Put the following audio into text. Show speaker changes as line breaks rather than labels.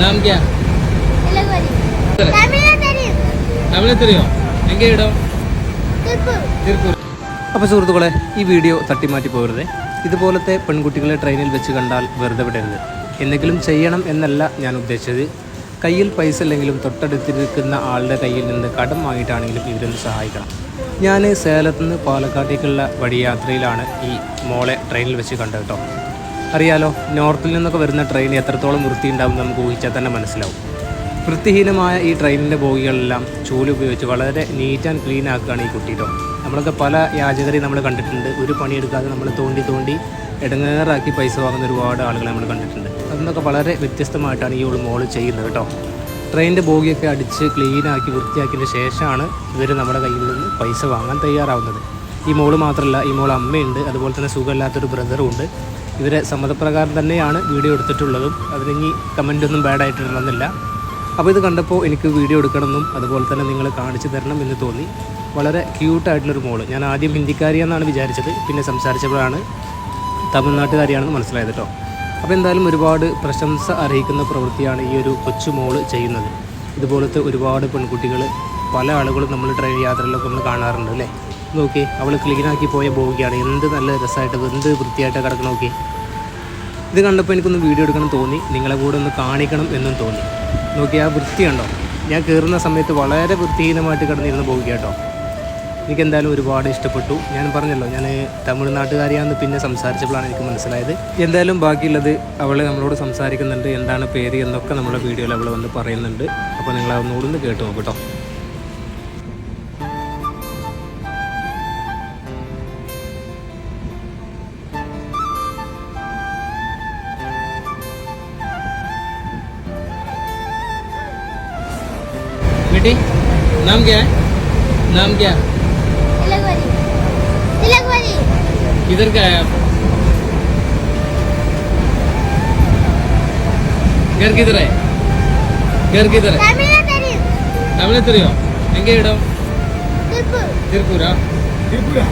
നാം ക്യാ തമിഴ് തെറിയോ
എങ്കേ
തിരുപ്പൂർ.
അപ്പോൾ സുഹൃത്തുക്കളെ ഈ വീഡിയോ തട്ടിമാറ്റി പോകരുത്. ഇതുപോലത്തെ പെൺകുട്ടികളെ ട്രെയിനിൽ വെച്ച് കണ്ടാൽ വെറുതെ വിടരുത്. എന്തെങ്കിലും ചെയ്യണം എന്നല്ല ഞാൻ ഉദ്ദേശിച്ചത്. കയ്യിൽ പൈസ ഇല്ലെങ്കിലും തൊട്ടടുത്തിരിക്കുന്ന ആളുടെ കയ്യിൽ നിന്ന് കടം വാങ്ങിയിട്ടാണെങ്കിലും ഇവരൊന്ന് സഹായിക്കണം? ഞാൻ സേലത്ത് നിന്ന് പാലക്കാട്ടേക്കുള്ള വഴിയാത്രയിലാണ് ഈ മോളെ ട്രെയിനിൽ വെച്ച് കണ്ടത് കേട്ടോ. അറിയാലോ നോർത്തിൽ നിന്നൊക്കെ വരുന്ന ട്രെയിൻ എത്രത്തോളം വൃത്തിയുണ്ടാവും നമുക്ക് ഊഹിച്ചാൽ തന്നെ മനസ്സിലാവും. വൃത്തിഹീനമായ ഈ ട്രെയിനിന്റെ ബോഗികളെല്ലാം ചൂൽ ഉപയോഗിച്ച് വളരെ നീറ്റ് ആൻഡ് ക്ലീൻ ആക്കുകയാണ് ഈ കുട്ടിയിട്ടോ നമ്മളൊക്കെ പല യാചകരെയും നമ്മൾ കണ്ടിട്ടുണ്ട്. ഒരു പണിയെടുക്കാതെ നമ്മൾ തോണ്ടി തോണ്ടി ഇടങ്ങേറാക്കി പൈസ വാങ്ങുന്ന ഒരുപാട് ആളുകളെ നമ്മൾ കണ്ടിട്ടുണ്ട്. അതൊന്നൊക്കെ വളരെ വ്യത്യസ്തമായിട്ടാണ് ഈ മോൾ ചെയ്യുന്നത് കേട്ടോ. ട്രെയിനിന്റെ ബോഗിയൊക്കെ അടിച്ച് ക്ലീനാക്കി വൃത്തിയാക്കിയതിന് ശേഷമാണ് ഇവർ നമ്മുടെ കയ്യിൽ നിന്ന് പൈസ വാങ്ങാൻ തയ്യാറാവുന്നത്. ഈ മോൾ മാത്രമല്ല ഈ മോൾ അമ്മയുണ്ട്. അതുപോലെ തന്നെ സുഖമില്ലാത്തൊരു ബ്രദറും ഉണ്ട്. ഇവരെ സമ്മതപ്രകാരം തന്നെയാണ് വീഡിയോ എടുത്തിട്ടുള്ളതും. അതിനി കമന്റൊന്നും ബാഡായിട്ടുണ്ടെന്നില്ല അപ്പോൾ ഇത് കണ്ടപ്പോൾ എനിക്ക് വീഡിയോ എടുക്കണമെന്നും അതുപോലെ തന്നെ നിങ്ങൾ കാണിച്ചു തരണം എന്ന് തോന്നി. വളരെ ക്യൂട്ടായിട്ടുള്ളൊരു മോൾ. ഞാൻ ആദ്യം ഹിന്ദിക്കാരിയാണെന്നാണ് വിചാരിച്ചത്. പിന്നെ സംസാരിച്ചപ്പോഴാണ് തമിഴ്നാട്ടുകാരിയാണെന്ന് മനസ്സിലായത് കേട്ടോ അപ്പോൾ എന്തായാലും ഒരുപാട് പ്രശംസ അർഹിക്കുന്ന പ്രവൃത്തിയാണ് ഈ ഒരു കൊച്ചു മോൾ ചെയ്യുന്നത്. ഇതുപോലത്തെ ഒരുപാട് പെൺകുട്ടികൾ പല ആളുകളും നമ്മൾ ട്രെയിൻ യാത്രയിലൊക്കെ നമ്മൾ കാണാറുണ്ട് അല്ലേ? നോക്കി അവൾ ക്ലീനാക്കി പോയ ബോഗിയാണ് എന്ത് നല്ല രസമായിട്ട് എന്ത് വൃത്തിയായിട്ട് കിടക്കണം നോക്കി. ഇത് കണ്ടപ്പോൾ എനിക്കൊന്ന് വീഡിയോ എടുക്കണം തോന്നി. നിങ്ങളെ കൂടെ ഒന്ന് കാണിക്കണം എന്നും തോന്നി. നോക്കി ആ വൃത്തി കണ്ടോ? ഞാൻ കയറുന്ന സമയത്ത് വളരെ വൃത്തിഹീനമായിട്ട് കിടന്നിരുന്ന് പോവുക കേട്ടോ. എനിക്ക് എന്തായാലും ഒരുപാട് ഇഷ്ടപ്പെട്ടു. ഞാൻ പറഞ്ഞല്ലോ ഞാൻ തമിഴ്നാട്ടുകാരിയാണെന്ന് പിന്നെ സംസാരിച്ചപ്പോഴാണ് എനിക്ക് മനസ്സിലായത്. എന്തായാലും ബാക്കിയുള്ളത് അവൾ നമ്മളോട് സംസാരിക്കുന്നുണ്ട് എന്താണ് പേര് എന്നൊക്കെ നമ്മുടെ വീഡിയോയിൽ അവൾ വന്ന് പറയുന്നുണ്ട്. അപ്പോൾ നിങ്ങൾ അതൊന്നുകൂടി ഒന്ന് കേട്ട് നോക്കൂ
बेटी नाम क्या है नाम क्या किधर का है आप घर किधर है घर किधर है തമിഴ്നാട്ടിലെത്തിയോ എങ്ങനെ
ഇടം
തിരുപ്പൂരാ
തിരുപ്പൂരാ